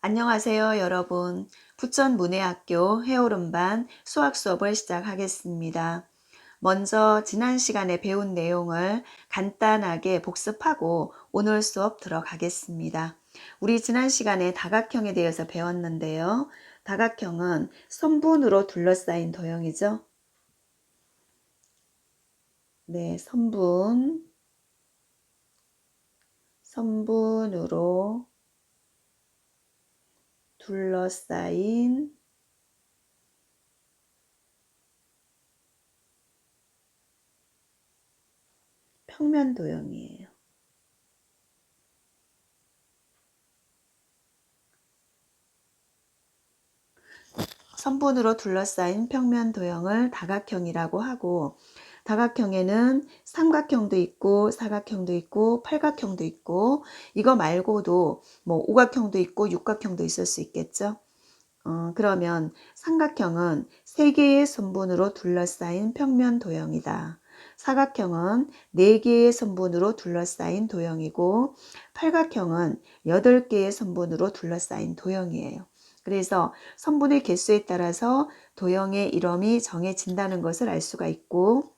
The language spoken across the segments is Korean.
안녕하세요, 여러분. 부천문해학교 해오름반 수학 수업을 시작하겠습니다. 먼저 지난 시간에 배운 내용을 간단하게 복습하고 오늘 수업 들어가겠습니다. 우리 지난 시간에 다각형에 대해서 배웠는데요. 다각형은 선분으로 둘러싸인 도형이죠. 네, 선분, 선분으로 둘러싸인 평면 도형이에요. 선분으로 둘러싸인 평면 도형을 다각형이라고 하고 다각형에는 삼각형도 있고 사각형도 있고 팔각형도 있고 이거 말고도 뭐 오각형도 있고 육각형도 있을 수 있겠죠. 어, 그러면 삼각형은 세 개의 선분으로 둘러싸인 평면 도형이다. 사각형은 네 개의 선분으로 둘러싸인 도형이고 팔각형은 여덟 개의 선분으로 둘러싸인 도형이에요. 그래서 선분의 개수에 따라서 도형의 이름이 정해진다는 것을 알 수가 있고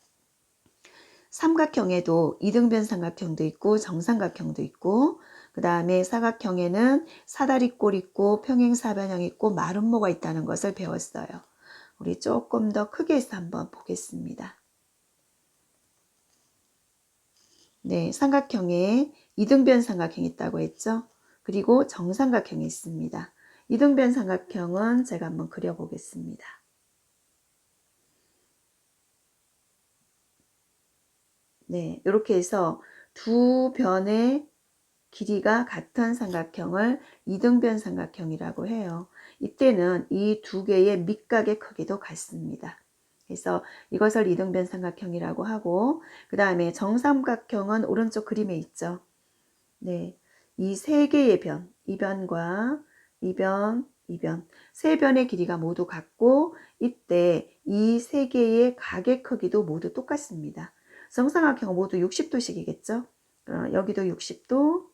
삼각형에도 이등변 삼각형도 있고 정삼각형도 있고 그 다음에 사각형에는 사다리꼴 있고 평행사변형 있고 마름모가 있다는 것을 배웠어요. 우리 조금 더 크게 해서 한번 보겠습니다. 네, 삼각형에 이등변 삼각형이 있다고 했죠. 그리고 정삼각형이 있습니다. 이등변 삼각형은 제가 한번 그려보겠습니다. 네, 이렇게 해서 두 변의 길이가 같은 삼각형을 이등변 삼각형이라고 해요. 이때는 이 두 개의 밑각의 크기도 같습니다. 그래서 이것을 이등변 삼각형이라고 하고 그 다음에 정삼각형은 오른쪽 그림에 있죠. 네, 이 세 개의 변, 이 변과 이 변, 이 변, 세 변의 길이가 모두 같고 이때 이 세 개의 각의 크기도 모두 똑같습니다. 정삼각형은 모두 60도씩이겠죠. 어, 여기도 60도,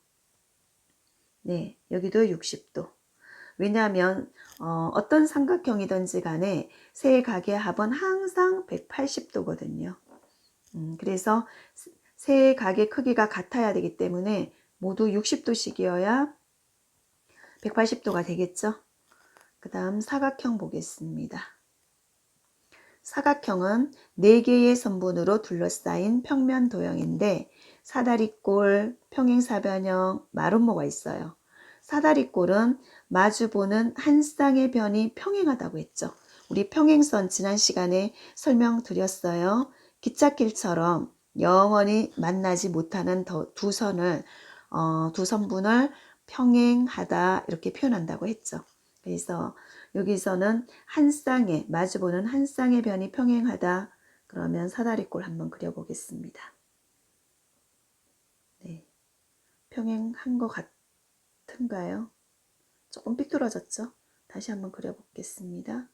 네, 여기도 60도. 왜냐하면 어, 어떤 삼각형이든지 간에 세 각의 합은 항상 180도거든요. 음, 그래서 세 각의 크기가 같아야 되기 때문에 모두 60도씩이어야 180도가 되겠죠. 그 다음 사각형 보겠습니다. 사각형은 4개의 선분으로 둘러싸인 평면 도형인데 사다리꼴, 평행사변형, 마름모가 있어요. 사다리꼴은 마주보는 한 쌍의 변이 평행하다고 했죠. 우리 평행선 지난 시간에 설명드렸어요. 기찻길처럼 영원히 만나지 못하는 두 선을 어, 두 선분을 평행하다 이렇게 표현한다고 했죠. 그래서 여기서는 한 쌍의 마주보는 한 쌍의 변이 평행하다. 그러면 사다리꼴 한번 그려보겠습니다. 네, 평행한 것 같은가요? 조금 삐뚤어졌죠? 다시 한번 그려보겠습니다.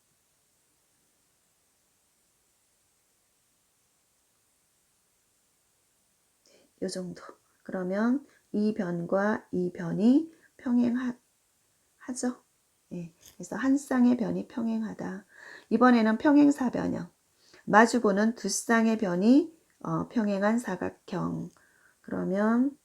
네, 이 정도. 그러면 이 변과 이 변이 평행하죠? 예, 그래서 한 쌍의 변이 평행하다. 이번에는 평행사 변형. 마주보는 두 쌍의 변이 어, 평행한 사각형. 그러면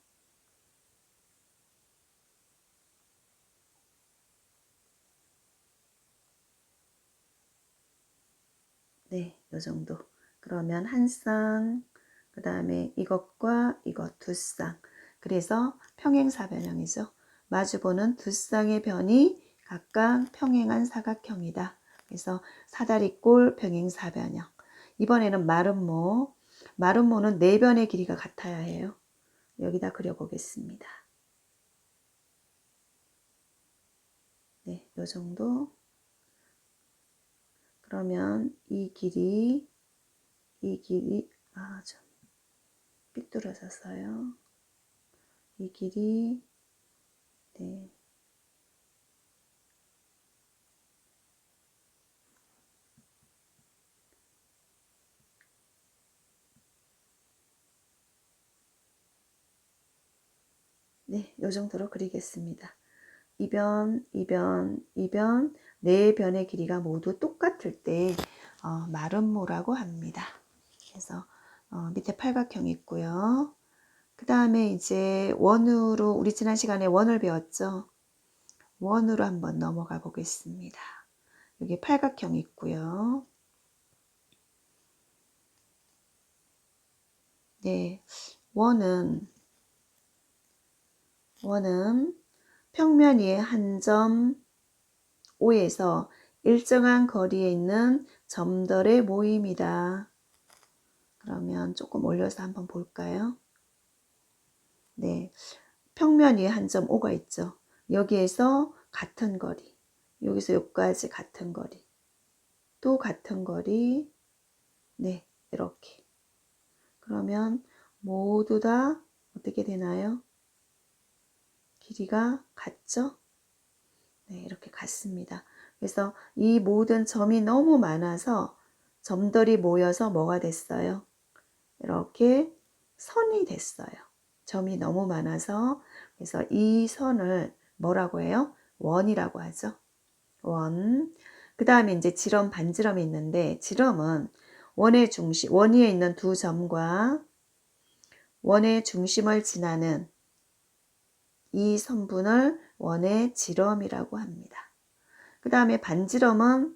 네, 요 정도. 그러면 한 쌍, 그 다음에 이것과 이것 두 쌍. 그래서 평행사 변형이죠. 마주보는 두 쌍의 변이 각각 평행한 사각형이다. 그래서 사다리꼴 평행사변형. 이번에는 마름모. 마름모는 네 변의 길이가 같아야 해요. 여기다 그려보겠습니다. 네, 요 정도. 그러면 이 길이, 이 길이, 아, 좀 삐뚤어졌어요. 이 길이, 네. 네, 요 정도로 그리겠습니다. 이변, 이변, 이변, 네 변의 길이가 모두 똑같을 때 어, 마름모라고 합니다. 그래서 어, 밑에 팔각형이 있고요. 그 다음에 이제 원으로 우리 지난 시간에 원을 배웠죠. 원으로 한번 넘어가 보겠습니다. 여기 팔각형이 있고요. 네, 원은 원은 평면 위에 한점 O에서 일정한 거리에 있는 점들의 모임이다. 그러면 조금 올려서 한번 볼까요? 네, 평면 위에 한점 O가 있죠. 여기에서 같은 거리, 여기서 여기까지 같은 거리, 또 같은 거리, 네, 이렇게. 그러면 모두 다 어떻게 되나요? 길이가 같죠? 네, 이렇게 같습니다. 그래서 이 모든 점이 너무 많아서 점들이 모여서 뭐가 됐어요? 이렇게 선이 됐어요. 점이 너무 많아서 그래서 이 선을 뭐라고 해요? 원이라고 하죠. 원. 그 다음에 이제 지름, 반지름이 있는데 지름은 원의 중심, 원 위에 있는 두 점과 원의 중심을 지나는 이 선분을 원의 지름이라고 합니다. 그 다음에 반지름은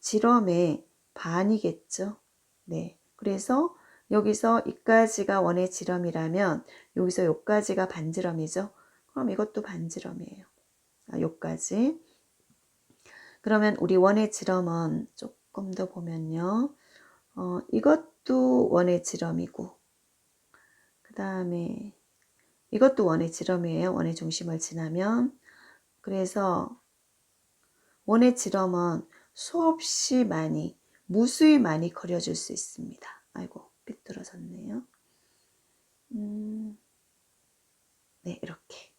지름의 반이겠죠. 네. 그래서 여기서 이까지가 원의 지름이라면 여기서 여기까지가 반지름이죠. 그럼 이것도 반지름이에요. 아, 여기까지. 그러면 우리 원의 지름은 조금 더 보면요. 어, 이것도 원의 지름이고 그 다음에 이것도 원의 지름이에요. 원의 중심을 지나면 그래서 원의 지름은 수없이 많이 무수히 많이 그려줄 수 있습니다. 아이고 삐뚤어졌네요. 음, 네 이렇게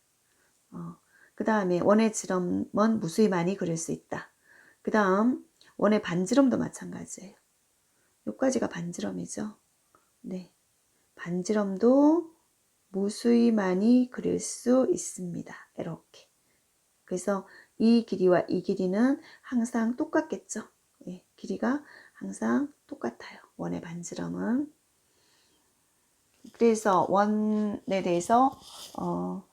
어, 그 다음에 원의 지름은 무수히 많이 그릴 수 있다. 그 다음 원의 반지름도 마찬가지예요. 여기까지가 반지름이죠. 네, 반지름도 무수히 많이 그릴 수 있습니다. 이렇게. 그래서 이 길이와 이 길이는 항상 똑같겠죠. 네, 길이가 항상 똑같아요. 원의 반지름은. 그래서 원에 대해서 어,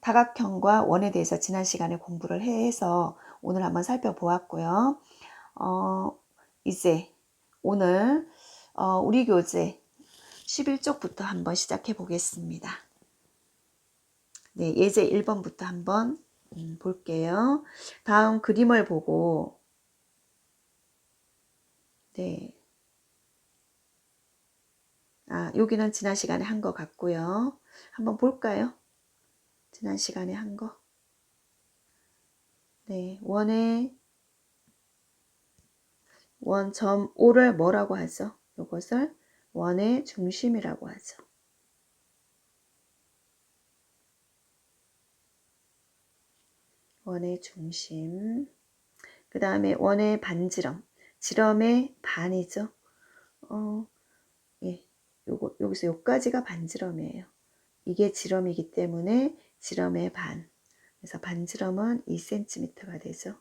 다각형과 원에 대해서 지난 시간에 공부를 해서 오늘 한번 살펴보았고요. 어, 이제 오늘 어, 우리 교재 11쪽부터 한번 시작해 보겠습니다. 네, 예제 1번부터 한번 음, 볼게요. 다음 그림을 보고 네. 아, 여기는 지난 시간에 한 거 같고요. 한번 볼까요? 지난 시간에 한 거. 네, 원의 원점 O를 뭐라고 하죠? 이것을 원의 중심이라고 하죠. 원의 중심. 그 다음에 원의 반지름. 지름의 반이죠. 어, 예. 요거, 여기서 요까지가 반지름이에요. 이게 지름이기 때문에 지름의 반. 그래서 반지름은 2cm가 되죠.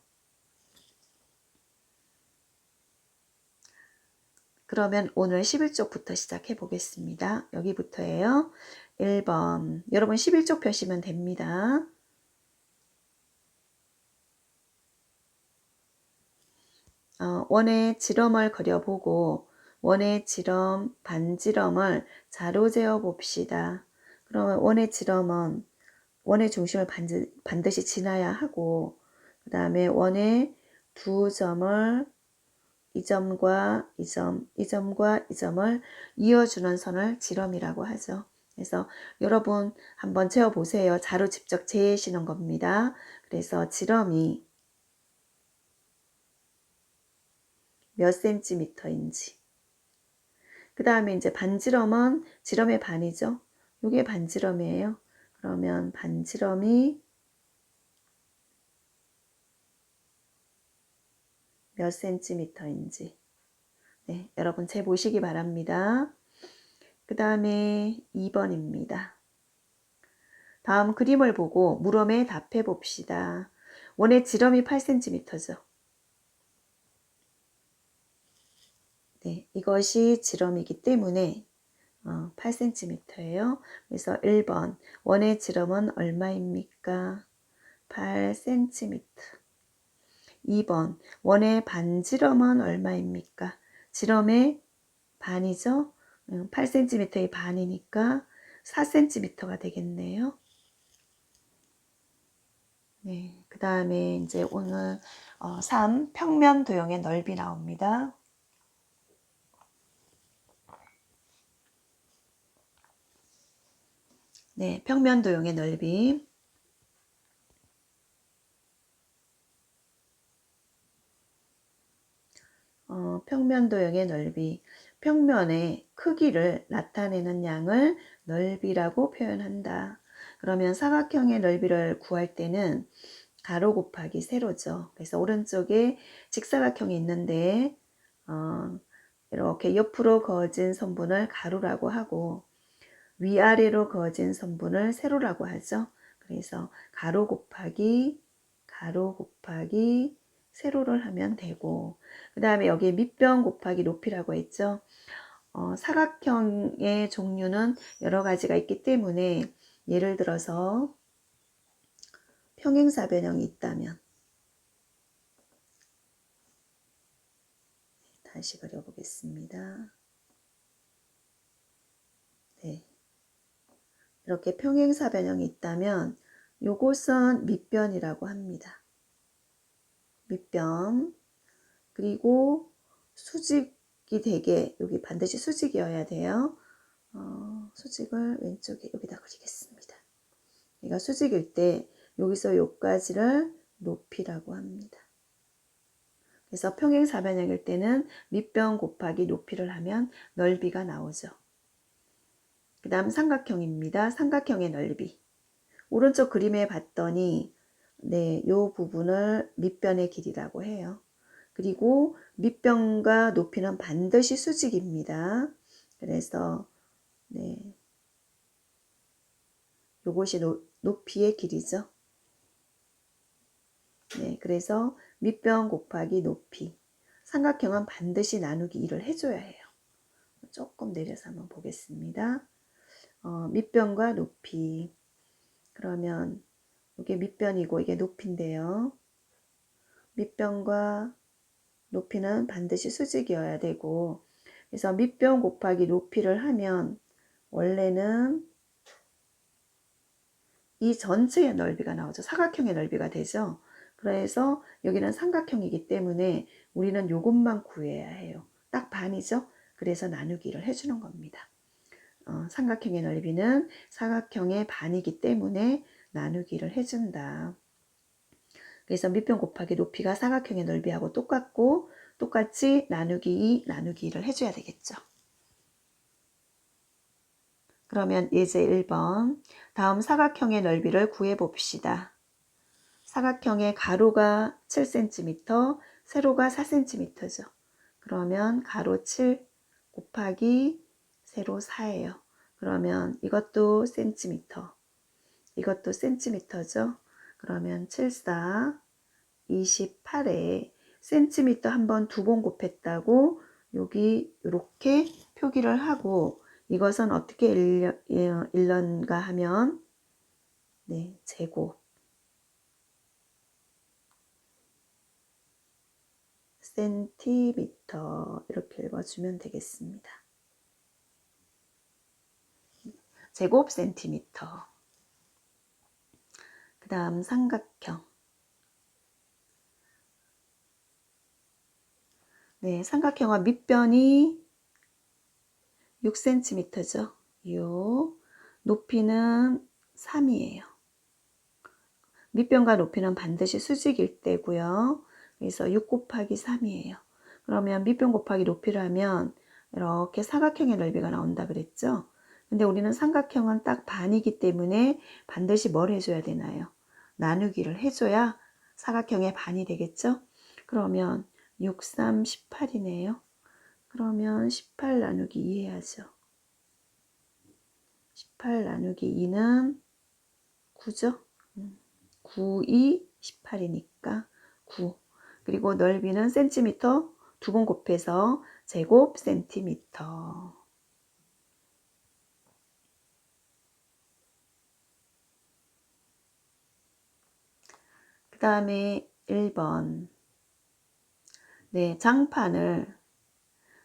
그러면 오늘 11쪽부터 시작해 보겠습니다. 여기부터예요. 1번. 여러분 11쪽 펴시면 됩니다. 어, 원의 지름을 그려보고 원의 지름, 반지름을 자로 재어 봅시다. 그러면 원의 지름은 원의 중심을 반드시 지나야 하고 그 다음에 원의 두 점을 이 점과 이 점, 이 점과 이 점을 이어주는 선을 지름이라고 하죠. 그래서 여러분 한번 재어 보세요. 자로 직접 재시는 겁니다. 그래서 지름이 몇 센티미터인지. 그 다음에 이제 반지름은 지름의 반이죠. 이게 반지름이에요. 그러면 반지름이 몇 센티미터인지 네, 여러분 재 보시기 바랍니다. 그 다음에 2번입니다. 다음 그림을 보고 물음에 답해 봅시다. 원의 지름이 8cm죠. 네, 이것이 지름이기 때문에 어, 8cm예요. 그래서 1번 원의 지름은 얼마입니까? 8cm. 2번 원의 반지름은 얼마입니까? 지름의 반이죠. 8cm의 반이니까 4cm가 되겠네요. 네, 그 다음에 이제 오늘 어, 3 평면 도형의 넓이 나옵니다. 네, 평면 도형의 넓이. 어, 평면 도형의 넓이. 평면의 크기를 나타내는 양을 넓이라고 표현한다. 그러면 사각형의 넓이를 구할 때는 가로 곱하기 세로죠. 그래서 오른쪽에 직사각형이 있는데 어, 이렇게 옆으로 그어진 선분을 가로라고 하고 위아래로 그어진 선분을 세로라고 하죠. 그래서 가로 곱하기 가로 곱하기 세로를 하면 되고 그 다음에 여기에 밑변 곱하기 높이라고 했죠. 어, 사각형의 종류는 여러 가지가 있기 때문에 예를 들어서 평행사변형이 있다면 다시 그려보겠습니다. 네. 이렇게 평행사변형이 있다면 요것은 밑변이라고 합니다. 밑변 그리고 수직이 되게 여기 반드시 수직이어야 돼요. 어, 수직을 왼쪽에 여기다 그리겠습니다. 얘가 수직일 때 여기서 여기까지를 높이라고 합니다. 그래서 평행 사변형일 때는 밑변 곱하기 높이를 하면 넓이가 나오죠. 그 다음 삼각형입니다. 삼각형의 넓이. 오른쪽 그림에 봤더니 네, 요 부분을 밑변의 길이라고 해요. 그리고 밑변과 높이는 반드시 수직입니다. 그래서 네. 요것이 노, 높이의 길이죠. 네, 그래서 밑변 곱하기 높이. 삼각형은 반드시 나누기 1을 해줘야 해요. 조금 내려서 한번 보겠습니다. 어, 밑변과 높이. 그러면 이게 밑변이고 이게 높이인데요. 밑변과 높이는 반드시 수직이어야 되고 그래서 밑변 곱하기 높이를 하면 원래는 이 전체의 넓이가 나오죠. 사각형의 넓이가 되죠. 그래서 여기는 삼각형이기 때문에 우리는 이것만 구해야 해요. 딱 반이죠. 그래서 나누기를 해주는 겁니다. 어, 삼각형의 넓이는 사각형의 반이기 때문에 나누기를 해준다. 그래서 밑변 곱하기 높이가 사각형의 넓이하고 똑같고 똑같이 나누기 2, 나누기 1을 해줘야 되겠죠. 그러면 예제 1번 다음 사각형의 넓이를 구해봅시다. 사각형의 가로가 7cm, 세로가 4cm죠. 그러면 가로 7 곱하기 세로 4예요. 그러면 이것도 센티미터, 이것도 센티미터죠. 그러면 7, 4, 28에 센티미터 한번 두 번 곱했다고 여기 이렇게 표기를 하고 이것은 어떻게 일런가 하면 네, 제곱 센티미터 이렇게 읽어주면 되겠습니다. 제곱 센티미터. 그 다음 삼각형. 네, 삼각형과 밑변이 6cm죠. 요 높이는 3이에요. 밑변과 높이는 반드시 수직일 때고요. 그래서 6 곱하기 3이에요. 그러면 밑변 곱하기 높이를 하면 이렇게 사각형의 넓이가 나온다 그랬죠. 근데 우리는 삼각형은 딱 반이기 때문에 반드시 뭘 해줘야 되나요? 나누기를 해줘야 사각형의 반이 되겠죠? 그러면 6, 3, 18이네요. 그러면 18 나누기 2 해야죠. 18 나누기 2는 9죠. 9, 2, 18이니까 9. 그리고 넓이는 센티미터 두 번 곱해서 제곱 센티미터. 다음에 1번. 네, 장판을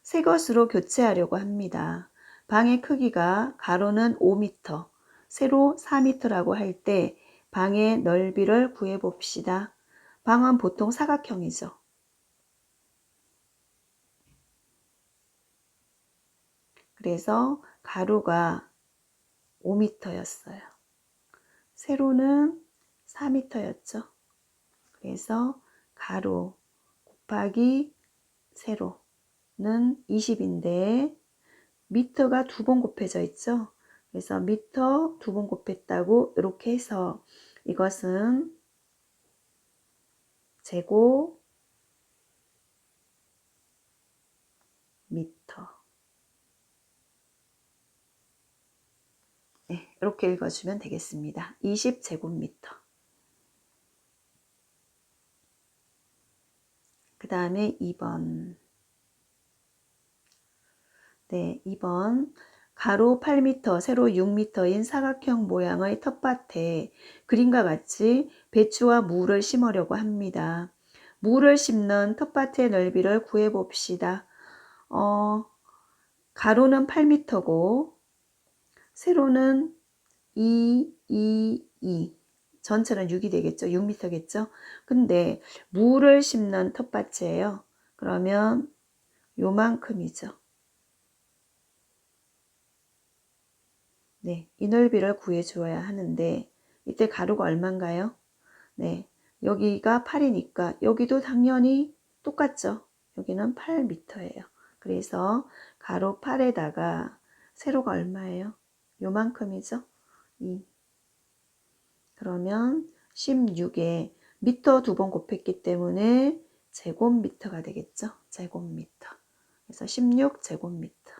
새 것으로 교체하려고 합니다. 방의 크기가 가로는 5m, 세로 4m라고 할 때 방의 넓이를 구해 봅시다. 방은 보통 사각형이죠. 그래서 가로가 5m였어요. 세로는 4m였죠. 그래서 가로 곱하기 세로는 20인데 미터가 두 번 곱해져 있죠. 그래서 미터 두 번 곱했다고 이렇게 해서 이것은 제곱 미터 네, 이렇게 읽어주면 되겠습니다. 20제곱미터 그 다음에 2번 네, 2번 가로 8m, 세로 6m인 사각형 모양의 텃밭에 그림과 같이 배추와 무를 심으려고 합니다. 무를 심는 텃밭의 넓이를 구해 봅시다. 어, 가로는 8m고 세로는 2, 2, 2. 전체는 6이 되겠죠. 6m겠죠. 근데 무를 심는 텃밭이에요. 그러면 요만큼이죠. 네, 이 넓이를 구해 주어야 하는데 이때 가로가 얼마인가요? 네, 여기가 8이니까 여기도 당연히 똑같죠. 여기는 8m예요. 그래서 가로 8에다가 세로가 얼마예요? 요만큼이죠. 2. 그러면 16에 미터 두 번 곱했기 때문에 제곱미터가 되겠죠. 제곱미터. 그래서 16 제곱미터.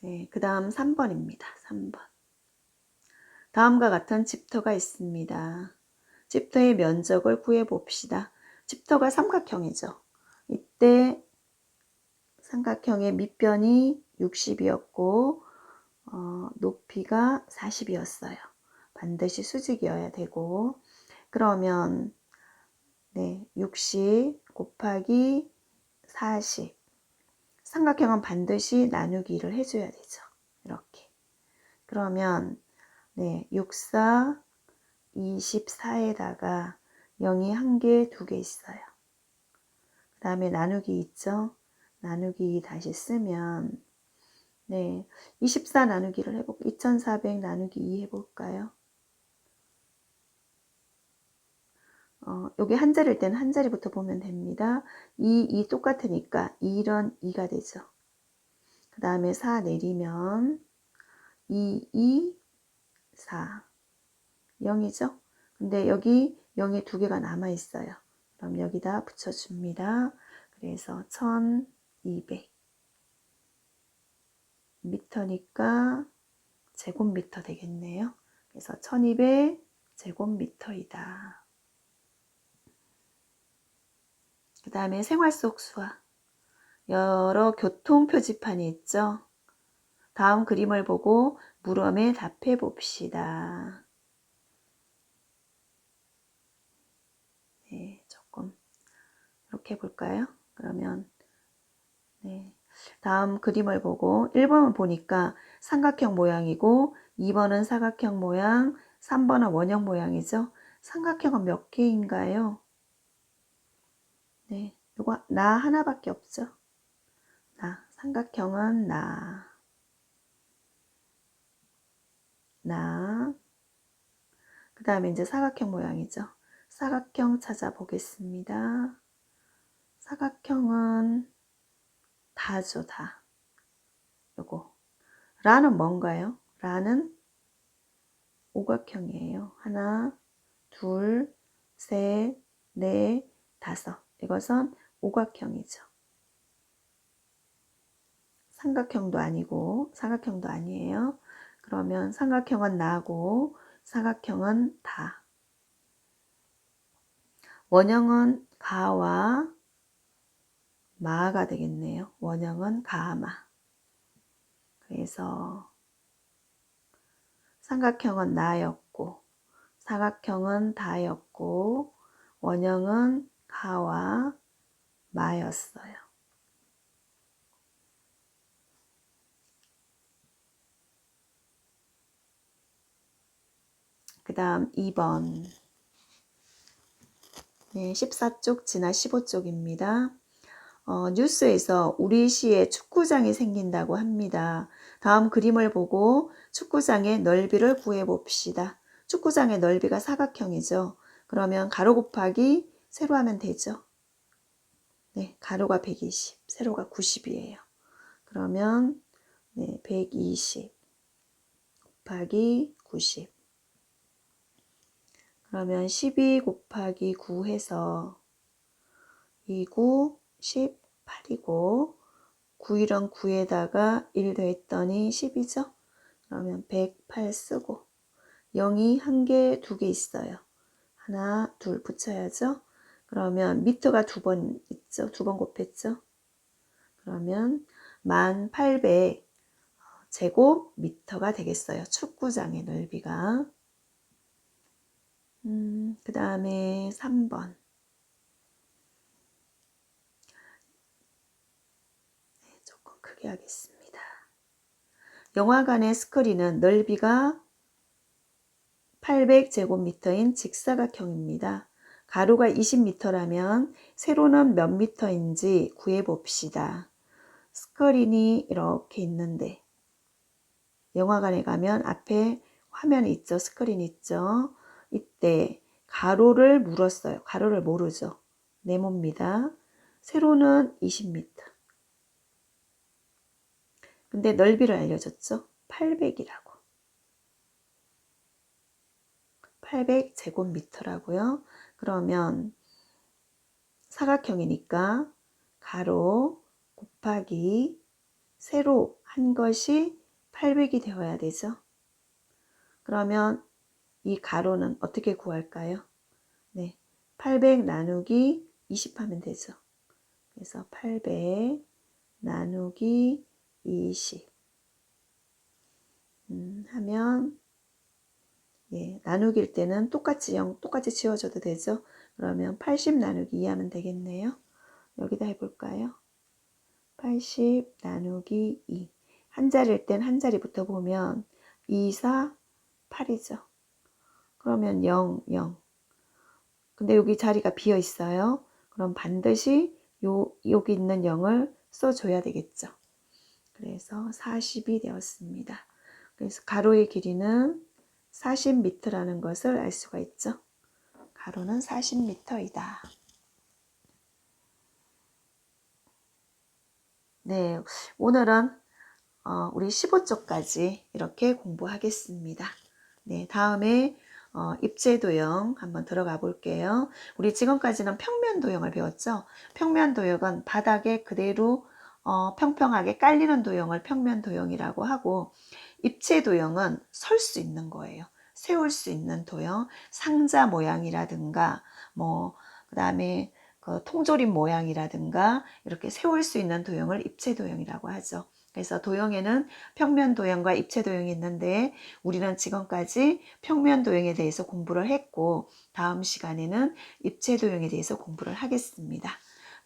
네, 그 다음 3번입니다. 3번. 다음과 같은 집터가 있습니다. 집터의 면적을 구해 봅시다. 집터가 삼각형이죠. 이때 삼각형의 밑변이 60이었고 어, 높이가 40이었어요. 반드시 수직이어야 되고 그러면 네, 60 곱하기 40 삼각형은 반드시 나누기를 해줘야 되죠. 이렇게. 그러면 네, 64, 24에다가 0이 한 개, 두개 있어요. 그 다음에 나누기 있죠? 나누기 다시 쓰면 네, 24 나누기를 해볼까요? 2400 나누기 2 해볼까요? 어, 여기 한 자리일 때는 한 자리부터 보면 됩니다. 2, 2 똑같으니까 2런 2가 되죠. 그 다음에 4 내리면 2, 2, 4. 0이죠? 근데 여기 0이 두 개가 남아 있어요. 그럼 여기다 붙여줍니다. 그래서 1200 미터니까 제곱미터 되겠네요. 그래서 1200 제곱미터이다. 그 다음에 생활 속 수학. 여러 교통 표지판이 있죠. 다음 그림을 보고 물음에 답해 봅시다. 네, 조금 이렇게 볼까요? 그러면 네. 다음 그림을 보고 1번을 보니까 삼각형 모양이고 2번은 사각형 모양, 3번은 원형 모양이죠. 삼각형은 몇 개인가요? 네, 이거 나 하나밖에 없죠. 나 삼각형은 나. 나. 그 다음에 이제 사각형 모양이죠. 사각형 찾아보겠습니다. 사각형은 다죠, 다. 요거. 라는 뭔가요? 라는 오각형이에요. 하나, 둘, 셋, 넷, 다섯. 이것은 오각형이죠. 삼각형도 아니고 사각형도 아니에요. 그러면 삼각형은 나고 사각형은 다. 원형은 가와 마가 되겠네요. 원형은 가마. 그래서 삼각형은 나였고 사각형은 다였고 원형은 가와 마였어요. 그 다음 2번 네, 14쪽 지나 15쪽입니다. 어, 뉴스에서 우리 시에 축구장이 생긴다고 합니다. 다음 그림을 보고 축구장의 넓이를 구해 봅시다. 축구장의 넓이가 사각형이죠. 그러면 가로 곱하기 세로 하면 되죠. 네, 가로가 120, 세로가 90이에요. 그러면 네, 120 곱하기 90 그러면 12 곱하기 9 해서 2, 9, 18이고 9이랑 9에다가 1 더했더니 10이죠? 그러면 108 쓰고 0이 한 개, 두 개 있어요. 하나, 둘 붙여야죠. 그러면 미터가 두 번 있죠. 두 번 곱했죠. 그러면 1800 제곱미터가 되겠어요. 축구장의 넓이가. 음, 그 다음에 3번. 네, 조금 크게 하겠습니다. 영화관의 스크린은 넓이가 800제곱미터인 직사각형입니다. 가로가 20m라면 세로는 몇 미터인지 구해봅시다. 스크린이 이렇게 있는데 영화관에 가면 앞에 화면이 있죠. 스크린 있죠. 이때 가로를 물었어요. 가로를 모르죠. 네모입니다. 세로는 20m. 근데 넓이를 알려줬죠. 800이라고. 800 제곱미터라고요. 그러면 사각형이니까 가로 곱하기 세로 한 것이 800이 되어야 되죠. 그러면 이 가로는 어떻게 구할까요? 네, 800 나누기 20 하면 되죠. 그래서 800 나누기 20 음, 하면 예, 나누기일 때는 똑같이 0 똑같이 지워줘도 되죠. 그러면 80 나누기 2 하면 되겠네요. 여기다 해볼까요? 80 나누기 2 한 자리일 땐 한 자리부터 보면 2, 4, 8이죠. 그러면 0, 0. 근데 여기 자리가 비어 있어요. 그럼 반드시 요, 여기 있는 0을 써줘야 되겠죠. 그래서 40이 되었습니다. 그래서 가로의 길이는 40m라는 것을 알 수가 있죠. 가로는 40m이다. 네, 오늘은 어, 우리 15쪽까지 이렇게 공부하겠습니다. 네, 다음에 어, 입체 도형 한번 들어가 볼게요. 우리 지금까지는 평면 도형을 배웠죠. 평면 도형은 바닥에 그대로 어, 평평하게 깔리는 도형을 평면 도형이라고 하고 입체 도형은 설 수 있는 거예요. 세울 수 있는 도형, 상자 모양이라든가 뭐 그다음에 그 통조림 모양이라든가 이렇게 세울 수 있는 도형을 입체 도형이라고 하죠. 그래서 도형에는 평면 도형과 입체 도형이 있는데 우리는 지금까지 평면 도형에 대해서 공부를 했고 다음 시간에는 입체 도형에 대해서 공부를 하겠습니다.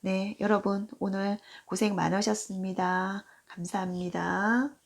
네, 여러분 오늘 고생 많으셨습니다. 감사합니다.